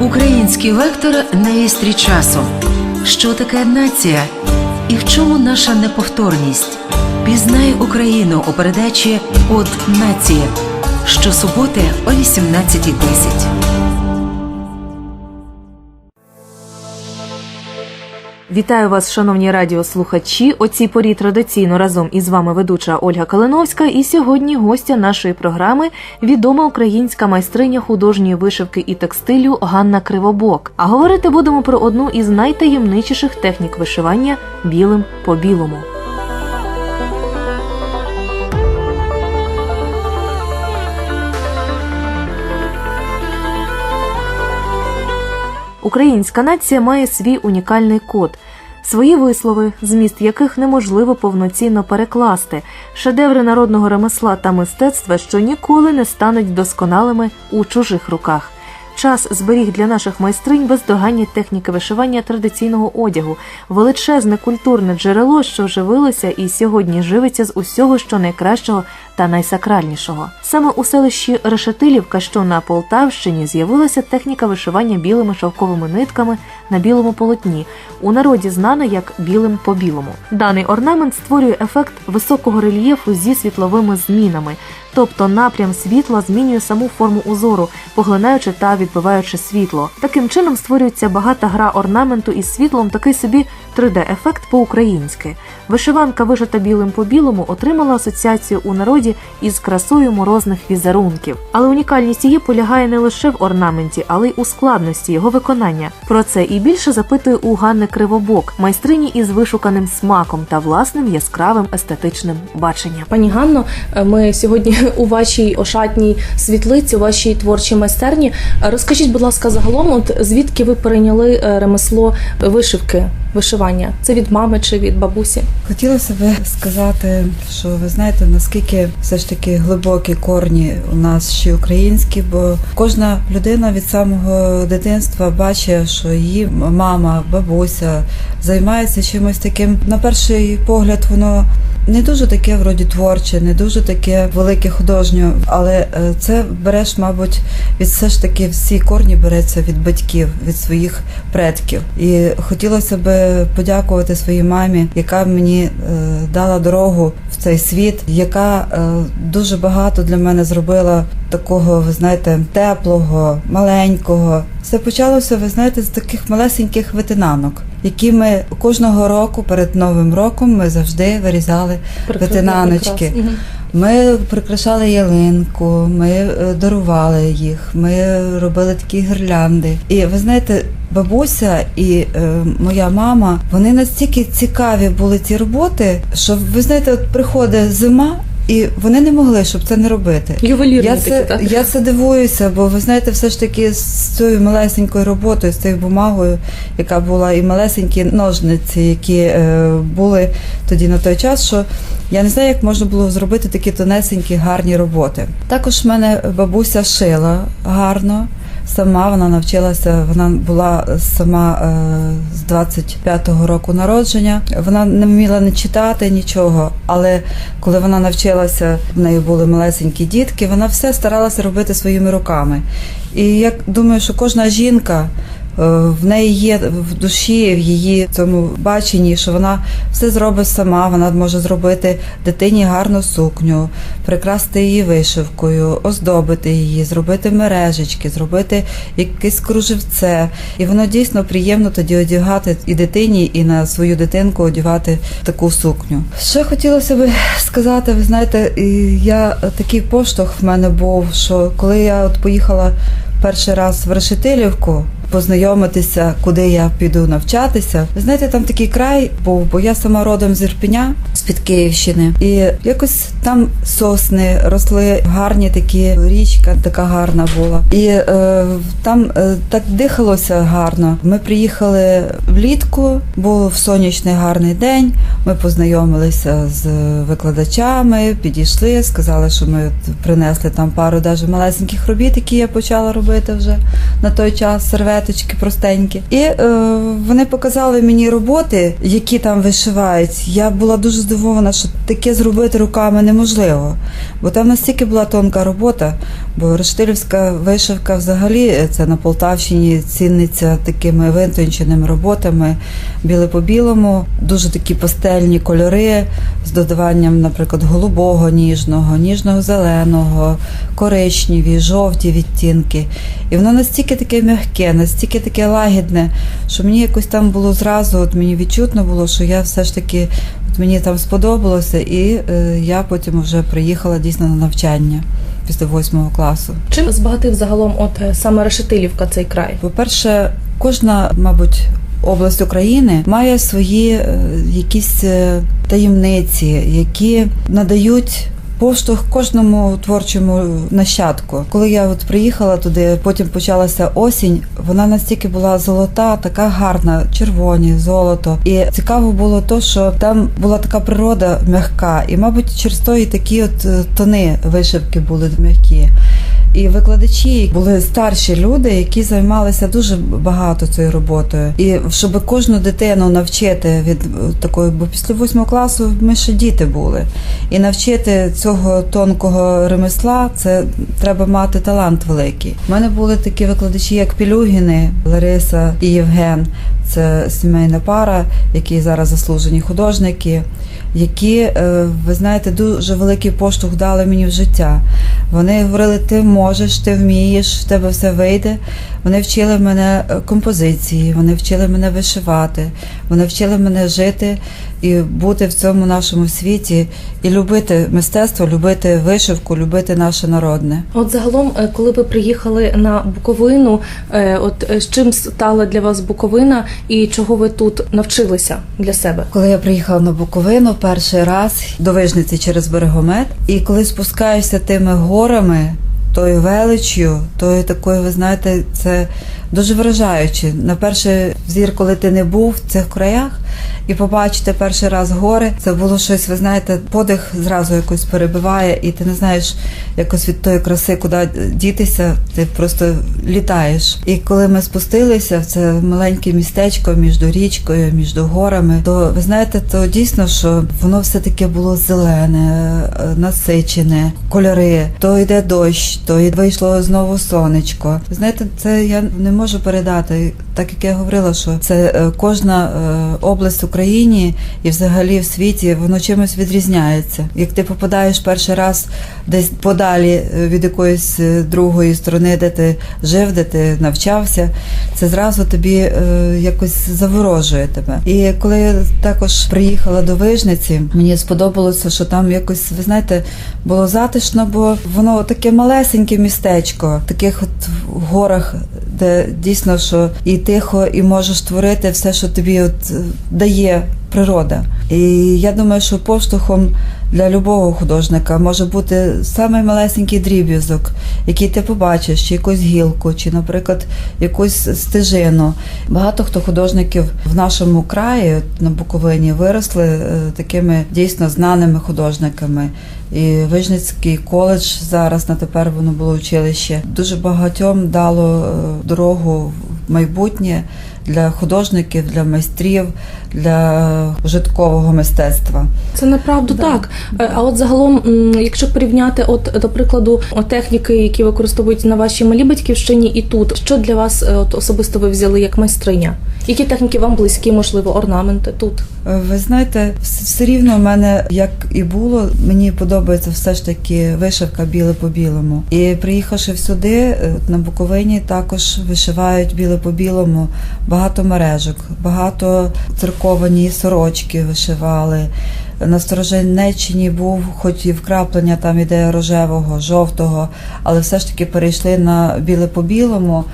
Український вектор на вістрі часу. Що таке нація? І в чому наша неповторність? Пізнай Україну у передачі От нації щосуботи о 18.10. Вітаю вас, шановні радіослухачі. О цій порі традиційно разом із вами ведуча Ольга Калиновська. І сьогодні гостя нашої програми відома українська майстриня художньої вишивки і текстилю Ганна Кривобок. А говорити будемо про одну із найтаємничіших технік вишивання білим по білому. Українська нація має свій унікальний код, свої вислови, зміст яких неможливо повноцінно перекласти, шедеври народного ремесла та мистецтва, що ніколи не стануть досконалими у чужих руках. Час зберіг для наших майстринь бездоганні техніки вишивання традиційного одягу, величезне культурне джерело, що живилося і сьогодні живиться з усього, що найкращого та найсакральнішого. Саме у селищі Решетилівка, що на Полтавщині, з'явилася техніка вишивання білими шовковими нитками на білому полотні, у народі знана як білим по білому. Даний орнамент створює ефект високого рельєфу зі світловими змінами, тобто напрям світла змінює саму форму узору, поглинаючи та відбиваючи світло. Таким чином створюється багата гра орнаменту із світлом, такий собі 3D-ефект по-українськи. Вишиванка, вишита білим по білому, отримала асоціацію у народі із красою морозних візерунків. Але унікальність її полягає не лише в орнаменті, але й у складності його виконання. Про це і більше запитує у Ганни Кривобок, майстрині із вишуканим смаком та власним яскравим естетичним баченням. Пані Ганно, е, ми сьогодні у вашій ошатній світлиці, у вашій творчій майстерні. Розкажіть, будь ласка, загалом, от звідки ви перейняли е, ремесло вишивки, вишивання? Це від мами чи від бабусі? Хотілося б сказати, що ви знаєте, наскільки все ж таки глибокі корні у нас ще українські, бо кожна людина від самого дитинства бачить, що її мама, бабуся займається чимось таким. На перший погляд, воно не дуже таке вроді творче, не дуже таке велике художньо, але е, це береш, мабуть, від все ж таки всі корні береться від батьків, від своїх предків. І хотілося б подякувати своїй мамі, яка мені е, дала дорогу в цей світ, яка е, дуже багато для мене зробила такого, ви знаєте, теплого, маленького. Все почалося, ви знаєте, з таких малесеньких витинанок, які ми кожного року перед новим роком ми завжди вирізали витинаночки. Ми прикрашали ялинку, ми е, дарували їх, ми робили такі гірлянди. І ви знаєте, бабуся і е, моя мама, вони настільки цікаві були ці роботи, що ви знаєте, от приходить зима. І вони не могли, щоб це не робити. Ювелірні Я такі, це, так? я це дивуюся, бо ви знаєте, все ж таки з цією малесенькою роботою, з цією бумагою, яка була, і малесенькі ножниці, які е, були тоді на той час, що я не знаю, як можна було зробити такі тонесенькі, гарні роботи. Також в мене бабуся шила гарно. Сама вона навчилася, вона була сама е, з 25-го року народження. Вона не вміла не читати нічого, але коли вона навчилася, в неї були малесенькі дітки, вона все старалася робити своїми руками. І я думаю, що кожна жінка. Е, В неї є в душі, в її цьому баченні, що вона все зробить сама. Вона може зробити дитині гарну сукню, прикрасти її вишивкою, оздобити її, зробити мережечки, зробити якесь кружевце. І воно дійсно приємно тоді одягати і дитині, і на свою дитинку одягати таку сукню. Ще хотілося би сказати, ви знаєте, я такий поштовх в мене був, що коли я от поїхала перший раз в Решетилівку. Познайомитися, куди я піду навчатися. Ви знаєте, там такий край був, бо я сама родом з Ірпеня, з-під Київщини. І якось там сосни росли гарні такі, річка така гарна була. І е, там е, так дихалося гарно. Ми приїхали влітку, був сонячний гарний день. Ми познайомилися з викладачами, підійшли, сказали, що ми принесли там пару даже малесеньких робіт, які я почала робити вже на той час серветки шкарпеточки простенькі. І е, вони показали мені роботи, які там вишивають. Я була дуже здивована, що таке зробити руками неможливо. Бо там настільки була тонка робота, бо рештилівська вишивка взагалі е, це на Полтавщині ціниться такими витонченими роботами, біле по білому, дуже такі пастельні кольори з додаванням, наприклад, голубого ніжного, ніжного зеленого, коричневі, жовті відтінки. І воно настільки таке м'яке, настільки таке лагідне, що мені якось там було зразу, от мені відчутно було, що я все ж таки от мені там сподобалося, і е, я потім вже приїхала дійсно на навчання після восьмого класу. Чим збагатив загалом от е, саме Решетилівка цей край? По-перше, кожна, мабуть, область України має свої е, якісь е, таємниці, які надають. Поштовх кожному творчому нащадку. Коли я от приїхала туди, потім почалася осінь. Вона настільки була золота, така гарна, червоні, золото. І цікаво було то, що там була така природа м'яка, і, мабуть, через то і такі от е, тони вишивки були м'які. І викладачі були старші люди, які займалися дуже багато цією роботою. І щоб кожну дитину навчити від е, такої, бо після восьмого класу ми ще діти були. І навчити цього тонкого ремесла, це треба мати талант великий. У мене були такі викладачі, як Пілюгіни, Лариса і Євген. Це сімейна пара, які зараз заслужені художники, які, е, ви знаєте, дуже великий поштовх дали мені в життя. Вони говорили, ти можеш, ти вмієш, в тебе все вийде. Вони вчили мене е, композиції, вони вчили мене вишивати, вони вчили мене жити і бути в цьому нашому світі, і любити мистецтво, любити вишивку, любити наше народне. От загалом, е, коли ви приїхали на Буковину, е, от з чим стала для вас Буковина і чого ви тут навчилися для себе? Коли я приїхала на Буковину перший раз до Вижниці через берегомет, і коли спускаєшся тими горами, тою величю, тою такою, ви знаєте, це дуже вражаюче. На перший зір, коли ти не був в цих краях, і побачити перший раз гори, це було щось, ви знаєте, подих зразу якось перебиває, і ти не знаєш якось від тої краси, куди дітися, ти просто літаєш. І коли ми спустилися в це маленьке містечко між річкою, між горами, то ви знаєте, то дійсно, що воно все таке було зелене, е, насичене, кольори. То йде дощ, то й вийшло знову сонечко. Ви знаєте, це я не можу передати. Так як я говорила, що це е, кожна е, область в Україні і взагалі в світі воно чимось відрізняється. Як ти попадаєш перший раз десь подалі е, від якоїсь е, другої сторони, де ти жив, де ти навчався, це зразу тобі е, якось заворожує тебе. І коли я також приїхала до Вижниці, мені сподобалося, що там якось, ви знаєте, було затишно, бо воно таке малесеньке містечко, таких от горах, де дійсно що і тихо, і можеш творити все, що тобі от е, дає природа. І я думаю, що поштовхом для любого художника може бути самий малесенький дріб'язок, який ти побачиш, чи якусь гілку, чи, наприклад, якусь стежину. Багато хто художників в нашому краї на Буковині виросли е, такими дійсно знаними художниками. І Вижницький коледж зараз на тепер воно було училище. Дуже багатьом дало е, дорогу в майбутнє для художників, для майстрів, для житкового мистецтва. Це направду Да. так. Е, А от загалом, якщо порівняти, от до прикладу, техніки, які використовують на вашій малій батьківщині, і тут, що для вас е, от особисто ви взяли як майстриня? Які техніки вам близькі, можливо, орнаменти тут? Е, Ви знаєте, все рівно в мене, як і було, мені подобається все ж таки вишивка біле по білому. І приїхавши сюди, е, на Буковині також вишивають біле по білому багато мережок, багато церковані сорочки вишивали. На Стороженеччині був, хоч і вкраплення там іде рожевого, жовтого, але все ж таки перейшли на біле по білому.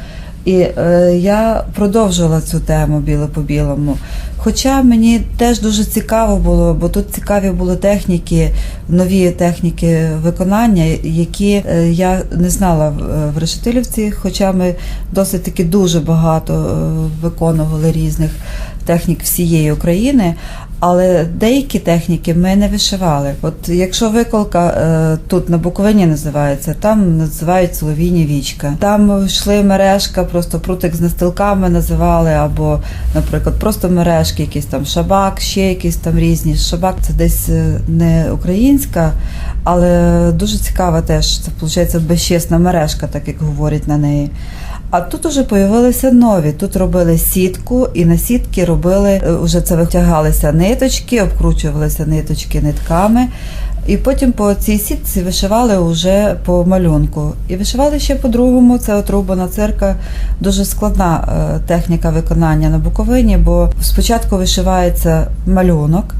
І е, я продовжувала цю тему біле по білому. Хоча мені теж дуже цікаво було, бо тут цікаві були техніки, нові техніки виконання, які е, я не знала в- в Решетилівці, хоча ми досить таки дуже багато е, виконували різних технік всієї України. Але деякі техніки ми не вишивали. От якщо виколка е, тут на Буковині називається, там називають соловійні вічка. Там йшли мережка, просто прутик з настилками називали, або, наприклад, просто мережки, якісь там шабак, ще якісь там різні. Шабак це десь е, не українська, але дуже цікава теж. Це виходить безчесна мережка, так як говорять на неї. А тут уже появилися нові. Тут робили сітку, і на сітки робили вже уже це витягалися ниточки, обкручувалися ниточки нитками. І потім по цій сітці вишивали вже по малюнку. І вишивали ще по-другому. Це от рубана цирка, дуже складна е, техніка виконання на Буковині, бо спочатку вишивається малюнок.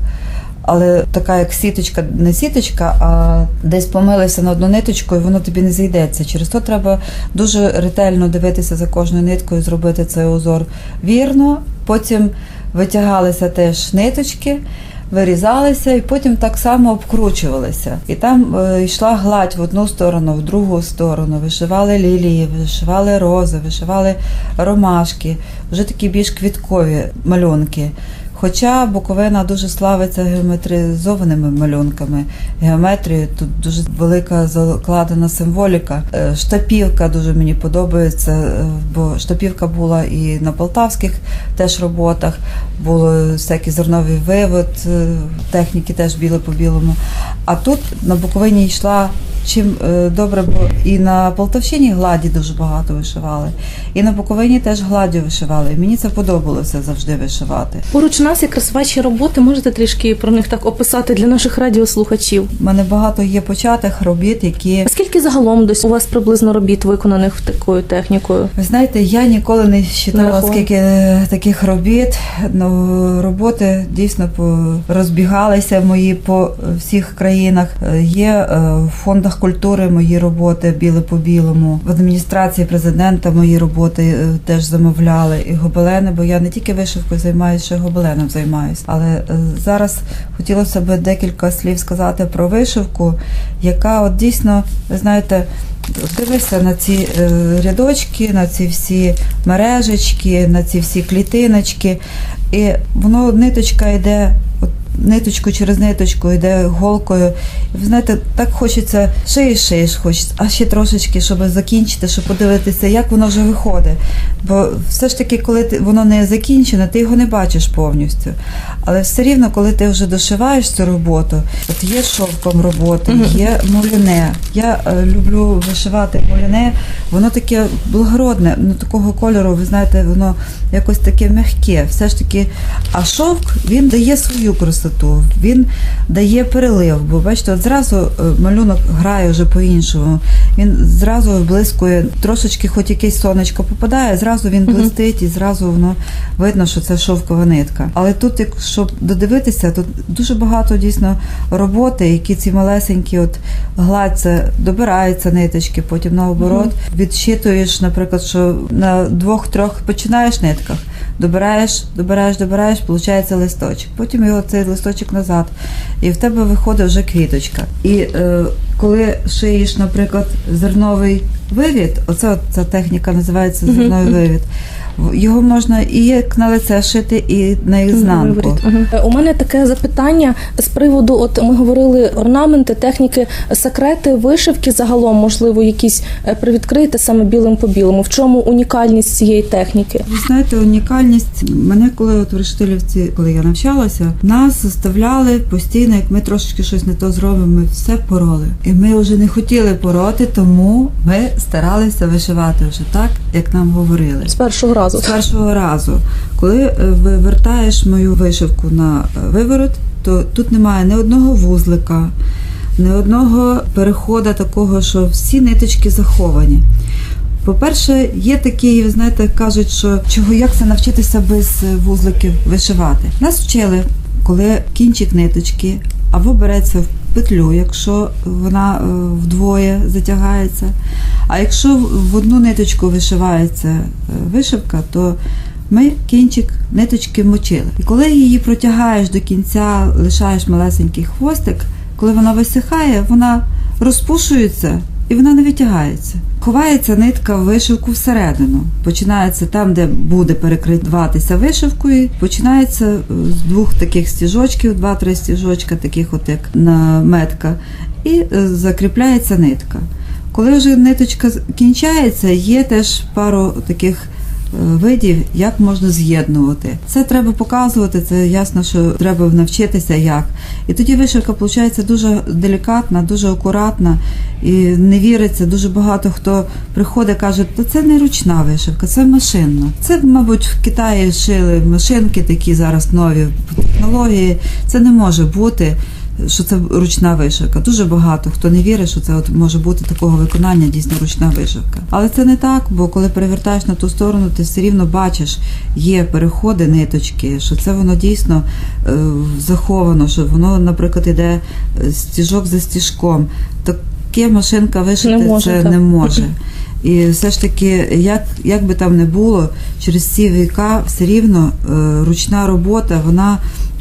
Але така як сіточка, не сіточка, а десь помилився на одну ниточку, і воно тобі не зійдеться. Через то треба дуже ретельно дивитися за кожною ниткою, зробити цей узор вірно. Потім витягалися теж ниточки, вирізалися і потім так само обкручувалися. І там е, йшла гладь в одну сторону, в другу сторону. Вишивали лілії, вишивали рози, вишивали ромашки, вже такі більш квіткові малюнки. Хоча Буковина дуже славиться геометризованими малюнками. Геометрією тут дуже велика закладена символіка. Е, Штапівка дуже мені подобається, е, бо штапівка була і на полтавських теж роботах, було всякий зерновий вивод, е, техніки теж біле по білому. А тут на Буковині йшла. Чим е, добре, бо і на Полтавщині гладі дуже багато вишивали, і на Буковині теж гладдю вишивали. Мені це подобалося завжди вишивати. Поруч нас якраз ваші роботи. Можете трішки про них так описати для наших радіослухачів? У мене багато є початих робіт, які А Скільки загалом десь у вас приблизно робіт виконаних такою технікою? ви знаєте, я ніколи не рахувала. скільки е, таких робіт. Ну роботи дійсно розбігалися мої по всіх країнах. Е, Є е, фондах культури мої роботи біле по білому. В адміністрації президента мої роботи е, теж замовляли і гобелени, бо я не тільки вишивкою займаюся, ще гобеленом займаюся. Але е, зараз хотілося б декілька слів сказати про вишивку, яка от дійсно, ви знаєте. Дивися на ці е, рядочки, на ці всі мережечки, на ці всі клітиночки, і воно ниточка йде, от ниточку через ниточку йде голкою. Ви знаєте, так хочеться шиєш, шиєш, хочеться, а ще трошечки, щоб закінчити, щоб подивитися, як воно вже виходить. Бо все ж таки, коли ти, воно не закінчене, ти його не бачиш повністю. Але все рівно, коли ти вже дошиваєш цю роботу, от є шовком роботи, є муліне. Я е, люблю вишивати муліне, воно таке благородне, ну такого кольору, ви знаєте, воно якось таке м'яке. Все ж таки, а шовк він дає свою красоту, він дає перелив. Бо бачите, от зразу е, малюнок грає вже по-іншому. Він зразу блискує, трошечки, хоч якесь сонечко попадає, зразу він блистить і зразу воно видно, що це шовкова нитка. Але тут, якщо додивитися, тут дуже багато дійсно роботи, які ці малесенькі, от гладься, добираються ниточки, потім наоборот відщитуєш, наприклад, що на двох-трьох починаєш нитках. Добираєш, добираєш, добираєш, получається листочок. Потім його цей листочок назад, і в тебе виходить вже квіточка. І е, коли шиєш, наприклад, зерновий вивід, оце от ця техніка називається зерновий вивід. Його можна і як на лице шити, і на ізнанку. Мгм. Е, У мене таке запитання з приводу: от ми говорили орнаменти, техніки, секрети, вишивки загалом, можливо, якісь е, привідкрити саме білим по білому. В чому унікальність цієї техніки? Ви знаєте, унікальність мене, коли от в Рештилівці, коли я навчалася, нас заставляли постійно, як ми трошечки щось не то зробимо, ми все пороли. І ми вже не хотіли пороти, тому ми старалися вишивати вже так, як нам говорили. З першого разу. З першого разу, коли е, вивертаєш мою вишивку на е, виворот, то тут немає ні одного вузлика, ні одного переходу такого, що всі ниточки заховані. По-перше, є такі, ви знаєте, кажуть, що чого як це навчитися без е, вузликів вишивати. Нас вчили, коли кінчик ниточки або береться в петлю, якщо вона е, вдвоє затягається. А якщо в- одну ниточку вишивається е, вишивка, то ми кінчик ниточки мочили. І коли її протягаєш до кінця, лишаєш малесенький хвостик, коли вона висихає, вона розпушується і вона не витягається. Ховається нитка в вишивку всередину. Починається там, де буде перекриватися вишивкою. Починається е, з двох таких стіжочків, два-три стіжочка, таких от як на метка, і е, закріпляється нитка. Коли вже ниточка кінчається, є теж пару таких видів, як можна з'єднувати. Це треба показувати, це ясно, що треба навчитися як. І тоді вишивка виходить дуже делікатна, дуже акуратна і не віриться. Дуже багато хто приходить, каже, та це не ручна вишивка, це машинна. Це, мабуть, в Китаї шили машинки такі зараз нові технології. Це не може бути. Що це ручна вишивка. Дуже багато хто не вірить, що це от може бути такого виконання дійсно ручна вишивка. Але це не так, бо коли перевертаєш на ту сторону, ти все рівно бачиш, є переходи ниточки, що це воно дійсно е, заховано, що воно, наприклад, іде е, стіжок за стіжком. Таке машинка вишити Не може, це так. не може. І все ж таки, як, як би там не було, через ці віка все рівно е, ручна робота, вона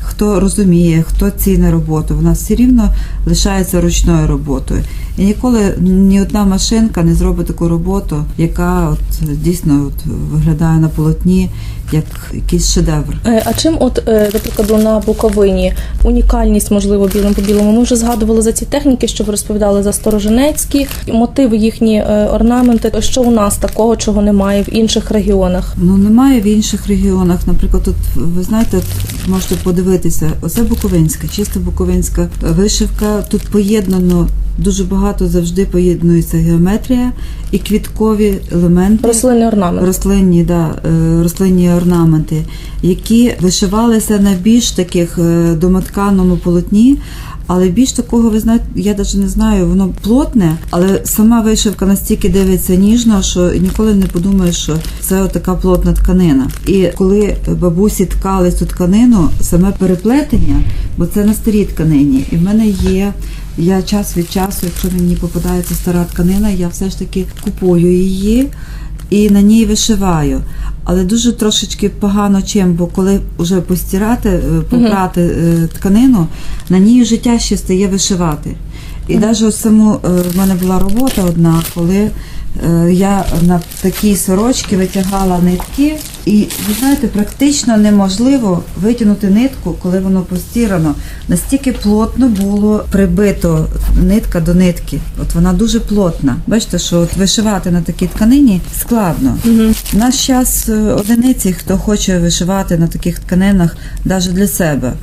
хто розуміє, хто ціне роботу, вона все рівно лишається ручною роботою. І ніколи ні одна машинка не зробить таку роботу, яка от дійсно от виглядає на полотні як якийсь шедевр. Е, А чим, от, е, до прикладу, на Буковині унікальність, можливо, білим по білому? Ми вже згадували за ці техніки, що ви розповідали за стороженецькі мотиви, їхні е, орнаменти. Що у нас такого, чого немає в інших регіонах? Ну немає в інших регіонах. Наприклад, тут ви знаєте, можете подивитися, оце Буковинська, чисто Буковинська вишивка. Тут поєднано дуже багато завжди поєднується геометрія і квіткові елементи. Рослинний орнамент. Рослинні, да, е, рослинні орнаменти, які вишивалися на більш таких е, домотканому полотні. Але більш такого, ви знаєте, я навіть не знаю, воно плотне, але сама вишивка настільки дивиться ніжно, що ніколи не подумаєш, що це така плотна тканина. І коли бабусі ткали цю тканину, саме переплетення, бо це на старій тканині, і в мене є. Я час від часу, якщо мені попадається стара тканина, я все ж таки купую її і на ній вишиваю. Але дуже трошечки погано чим, бо коли вже постирати, е, попрати е, тканину, на ній вже тяжче стає вишивати. І навіть ось саму в мене була робота одна, коли я на такій сорочці витягала нитки, і ви знаєте, практично неможливо витягнути нитку, коли воно постірано. Настільки плотно було прибито нитка до нитки. От вона дуже плотна. Бачите, що от вишивати на такій тканині складно. В наш час е, одиниці, хто хоче вишивати на таких тканинах, навіть для себе.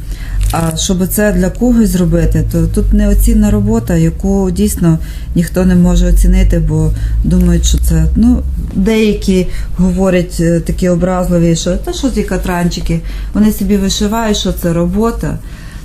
А щоб це для когось зробити, то тут неоцінна робота, яку дійсно ніхто не може оцінити, бо думають, що це ну деякі говорять е, такі образливі, що та що ці катранчики, вони собі вишивають, що це робота.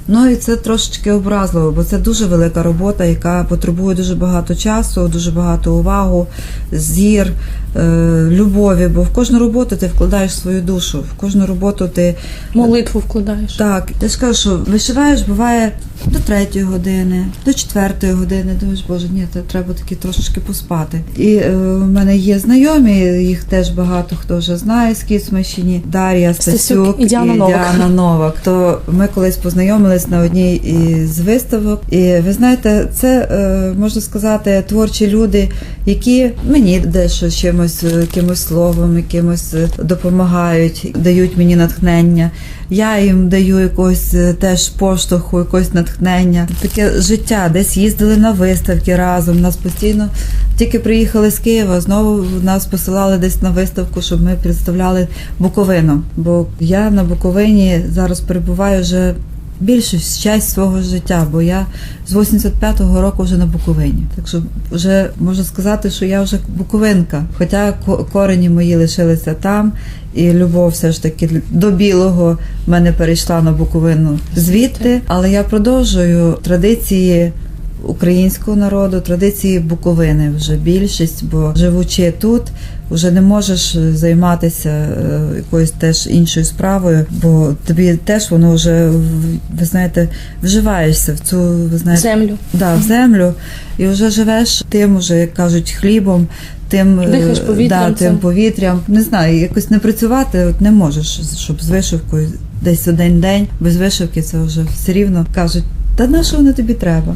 Ну і це трошечки образливо, бо це дуже велика робота, яка потребує дуже багато часу, дуже багато увагу, зір, е, любові. Бо в кожну роботу ти вкладаєш свою душу, в кожну роботу ти Молитву вкладаєш. так, я ж кажу, що вишиваєш буває до третьої години, до четвертої години. Думаєш, боже, ні, то треба таки трошечки поспати. І е, в мене є знайомі, їх теж багато хто вже знає з Кіцмащині, Дар'я Стасюк Стасюк і Діана Новак. Діана Новак. То ми колись познайомились на одній із виставок. І ви знаєте, це е, можна сказати творчі люди, які мені дещо чимось, е, якимось словом, якимось е, допомагають, дають мені натхнення. Я їм даю якогось е, теж поштовху, якогось натхнення. Таке життя, десь їздили на виставки разом. Нас постійно тільки приїхали з Києва, знову нас посилали десь на виставку, щоб ми представляли Буковину. Бо я на Буковині зараз перебуваю вже більшу часть свого життя, бо я з 85-го року вже на Буковині. Так що вже можна сказати, що я вже буковинка. Хоча ко- корені мої лишилися там, і любов все ж таки до білого в мене перейшла на Буковину звідти. Але я продовжую традиції. Українського народу, традиції Буковини вже більшість, бо живучи тут, вже не можеш займатися е, якоюсь теж іншою справою, бо тобі теж воно вже ви знаєте, вживаєшся в цю ви знаєте, Землю. да, в землю і вже живеш тим, уже як кажуть, хлібом, тим, е, Дихаєш повітрям да, тим повітрям. Не знаю, якось не працювати от не можеш, щоб з вишивкою десь один день без вишивки це вже все рівно кажуть, та на що воно тобі треба?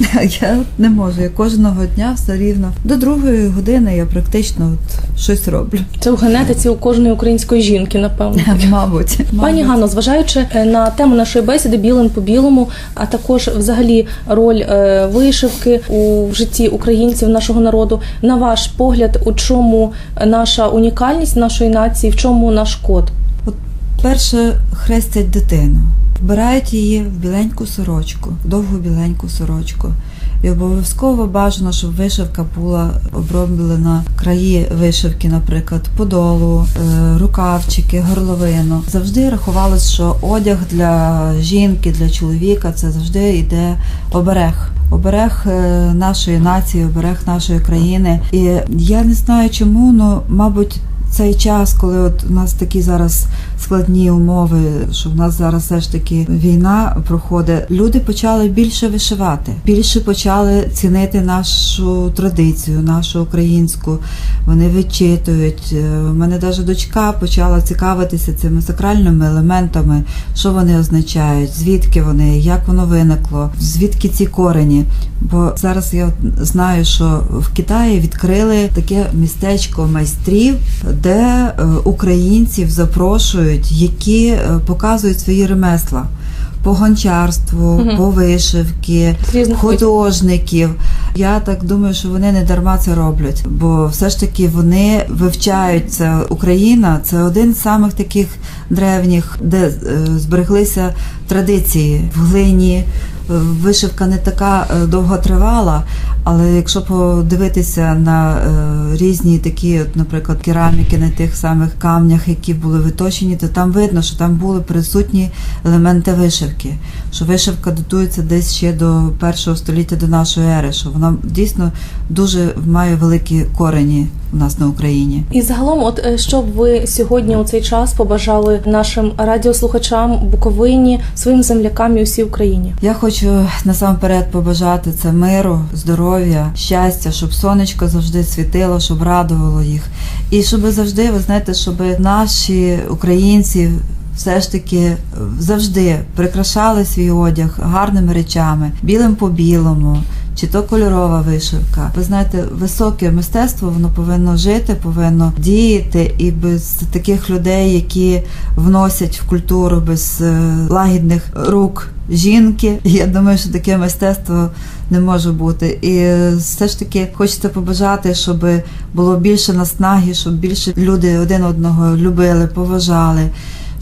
Я не можу. Я кожного дня все рівно до другої години я практично от щось роблю. Це в генетиці у кожної української жінки, напевно. Мабуть, Пані. Ганно, зважаючи е, на тему нашої бесіди білим по білому, а також взагалі роль е, вишивки у житті українців нашого народу, на ваш погляд, у чому наша унікальність нашої нації, в чому наш код? От Перше хрестять дитину, вбирають її в біленьку сорочку, довгу біленьку сорочку. І обов'язково бажано, щоб вишивка була оброблена краї вишивки, наприклад, подолу, е, рукавчики, горловину. Завжди рахувалось, що одяг для жінки, для чоловіка це завжди йде оберег. Оберег е, нашої нації, оберег нашої країни. І я не знаю чому, але мабуть цей час, коли от у нас такі зараз складні умови, що в нас зараз все ж таки війна проходить, люди почали більше вишивати, більше почали цінити нашу традицію, нашу українську. Вони вичитують. Е, У мене навіть дочка почала цікавитися цими сакральними елементами, що вони означають, звідки вони, як воно виникло, звідки ці корені. Бо зараз я знаю, що в Китаї відкрили таке містечко майстрів, де е, українців запрошують, які е, показують свої ремесла. По гончарству, Мгм. по вишивки, художників. Я так думаю, що вони не дарма це роблять, бо все ж таки вони вивчають це. Україна це один з самих таких древніх, де е, збереглися традиції в глині. Вишивка не така е, довго тривала, але якщо подивитися на е, різні такі, от, наприклад, кераміки на тих самих камнях, які були виточені, то там видно, що там були присутні елементи вишивки. Що вишивка датується десь ще до першого століття до нашої ери, що вона дійсно дуже має великі корені у нас на Україні. І загалом, от е, що б ви сьогодні у цей час побажали нашим радіослухачам Буковині, своїм землякам і усій Україні? Я хочу насамперед побажати це миру, здоров'я, щастя, щоб сонечко завжди світило, щоб радувало їх. І щоб завжди, ви знаєте, щоб наші українці все ж таки завжди прикрашали свій одяг гарними речами, білим по білому. Чи то кольорова вишивка. Ви знаєте, високе мистецтво воно повинно жити, повинно діяти, і без таких людей, які вносять в культуру без е, лагідних рук жінки. Я думаю, що таке мистецтво не може бути. І все ж таки хочеться побажати, щоб було більше наснаги, щоб більше люди один одного любили, поважали.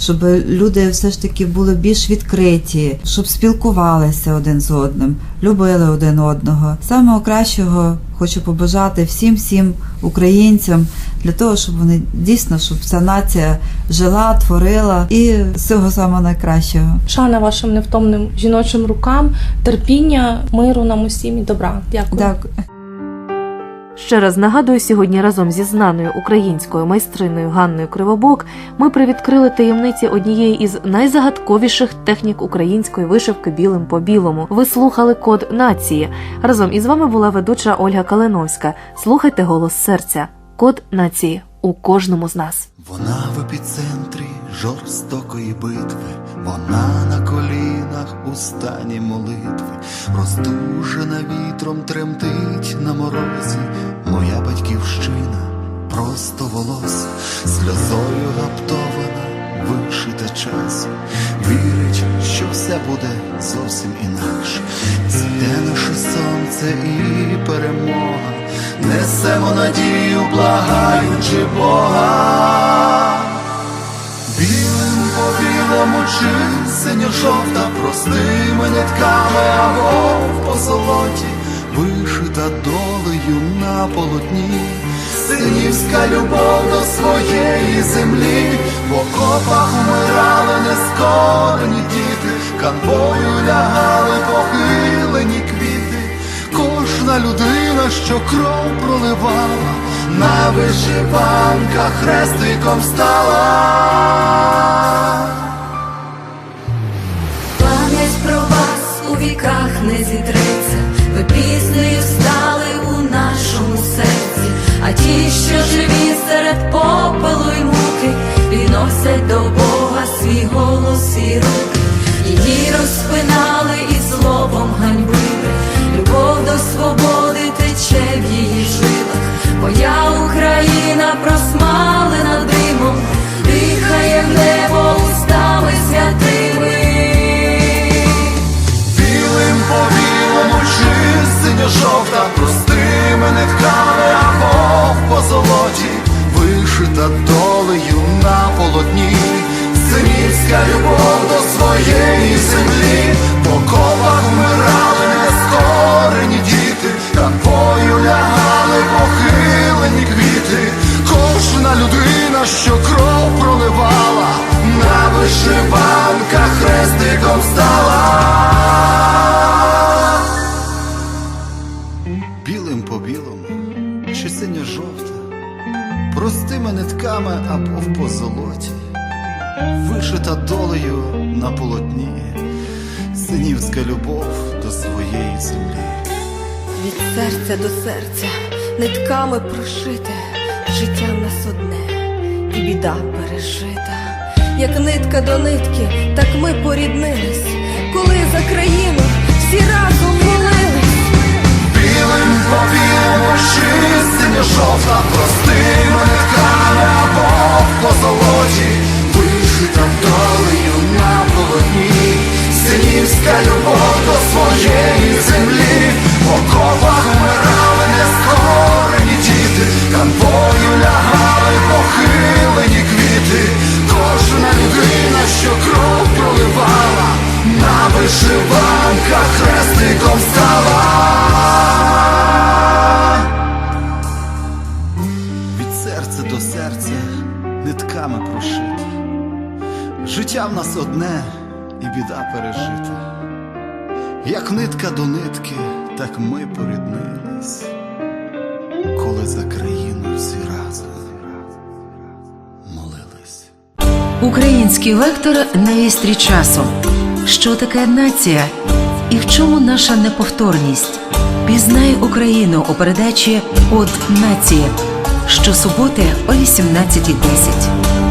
Щоб люди все ж таки були більш відкриті, щоб спілкувалися один з одним, любили один одного. Самого кращого хочу побажати всім всім українцям для того, щоб вони дійсно, щоб ця нація жила, творила і всього самого найкращого. Шана вашим невтомним жіночим рукам, терпіння, миру нам усім і добра. Дякую. Дякую. Ще раз нагадую, сьогодні разом зі знаною українською майстриною Ганною Кривобок ми привідкрили таємниці однієї із найзагадковіших технік української вишивки білим по білому. Ви слухали код нації. Разом із вами була ведуча Ольга Калиновська. Слухайте голос серця. Код нації у кожному з нас. Вона в епіцентрі жорстокої битви, вона на колінах у стані молитви, роздужена вітром тремтить на морозі, моя батьківщина, просто волос, сльозою гаптована, вишита час, вірить, що все буде зовсім інакше. Зійде наше сонце і перемога, несемо надію, благаючи Бога. Чи синьо-жовта простими нитками або в позолоті, вишита долею на полотні, синівська любов до своєї землі, в окопах умирали нескорені діти, канвою лягали похилені квіти, кожна людина, що кров проливала, на вишиванках хрестиком стала. віках не зітреться, ви піснею стали у нашому серці, а ті, що живі серед попелу й муки, відносять до Бога свій голос і руки, її розпина. та долею на полотні, Синівська любов до своєї землі, по колах вмирали нескорені діти, капою лягали похилені квіти, кожна людина, що кров проливала, на вишиванках хрестиком стала. Білим по білому, чи синьо жовтим нитками або в позолоті, вишита долею на полотні, синівська любов до своєї землі. Від серця до серця, нитками прошите, життя нас одне, і біда пережита. Як нитка до нитки, так ми поріднились, коли за країну всі разом. По білому чистиня жовта простими нитками або в позолоті, вишита долею на полотні, синівська любов до своєї землі, в окопах вмирали нескорені діти, канвою лягали похилені квіти, кожна людина, що кров проливала, на вишиванках хрестиком нитками прошити. Життя в нас одне і біда пережита. Як нитка до нитки, так ми поріднились, коли за країну всі разом молились. Український вектор на вістрі часу. Що таке нація? І в чому наша неповторність? Пізнай Україну у передачі От нації щосуботи о 18.10.